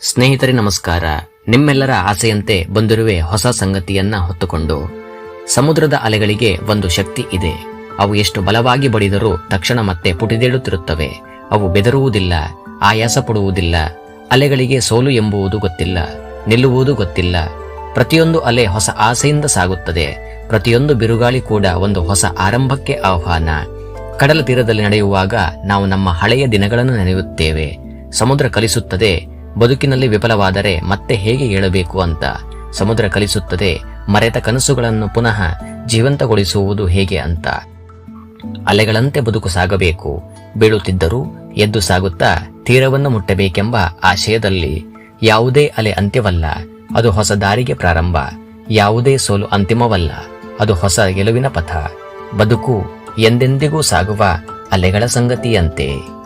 ಸ್ನೇಹಿತರೆ, ನಮಸ್ಕಾರ. ನಿಮ್ಮೆಲ್ಲರ ಆಸೆಯಂತೆ ಬಂದಿರುವೆ ಹೊಸ ಸಂಗತಿಯನ್ನ ಹೊತ್ತುಕೊಂಡು. ಸಮುದ್ರದ ಅಲೆಗಳಿಗೆ ಒಂದು ಶಕ್ತಿ ಇದೆ. ಅವು ಎಷ್ಟು ಬಲವಾಗಿ ಬಡಿದರೂ ತಕ್ಷಣ ಮತ್ತೆ ಪುಟಿದೇಳುತ್ತಿರುತ್ತವೆ. ಅವು ಬೆದರುವುದಿಲ್ಲ ಆಯಾಸ ಪಡುವುದಿಲ್ಲ ಅಲೆಗಳಿಗೆ ಸೋಲು ಎಂಬುವುದು ಗೊತ್ತಿಲ್ಲ, ನಿಲ್ಲುವುದು ಗೊತ್ತಿಲ್ಲ. ಪ್ರತಿಯೊಂದು ಅಲೆ ಹೊಸ ಆಸೆಯಿಂದ ಸಾಗುತ್ತದೆ. ಪ್ರತಿಯೊಂದು ಬಿರುಗಾಳಿ ಕೂಡ ಒಂದು ಹೊಸ ಆರಂಭಕ್ಕೆ ಆಹ್ವಾನ. ಕಡಲ ತೀರದಲ್ಲಿ ನಡೆಯುವಾಗ ನಾವು ನಮ್ಮ ಹಳೆಯ ದಿನಗಳನ್ನು ನೆನೆಯುತ್ತೇವೆ. ಸಮುದ್ರ ಕಲಿಸುತ್ತದೆ ಬದುಕಿನಲ್ಲಿ ವಿಫಲವಾದರೆ ಮತ್ತೆ ಹೇಗೆ ಏಳಬೇಕು ಅಂತ ಸಮುದ್ರ ಕಲಿಸುತ್ತದೆ, ಮರೆತ ಕನಸುಗಳನ್ನು ಪುನಃ ಜೀವಂತಗೊಳಿಸುವುದು ಹೇಗೆ ಅಂತ. ಅಲೆಗಳಂತೆ ಬದುಕು ಸಾಗಬೇಕು, ಬೀಳುತ್ತಿದ್ದರೂ ಎದ್ದು ಸಾಗುತ್ತಾ ತೀರವನ್ನು ಮುಟ್ಟಬೇಕೆಂಬ ಆಶಯದಲ್ಲಿ ಯಾವುದೇ ಅಲೆ ಅಂತ್ಯವಲ್ಲ, ಅದು ಹೊಸ ದಾರಿಗೆ ಪ್ರಾರಂಭ, ಯಾವುದೇ ಸೋಲು ಅಂತಿಮವಲ್ಲ, ಅದು ಹೊಸ ಗೆಲುವಿನ ಪಥ. ಬದುಕು ಎಂದೆಂದಿಗೂ ಸಾಗುವ ಅಲೆಗಳ ಸಂಗತಿಯಂತೆ.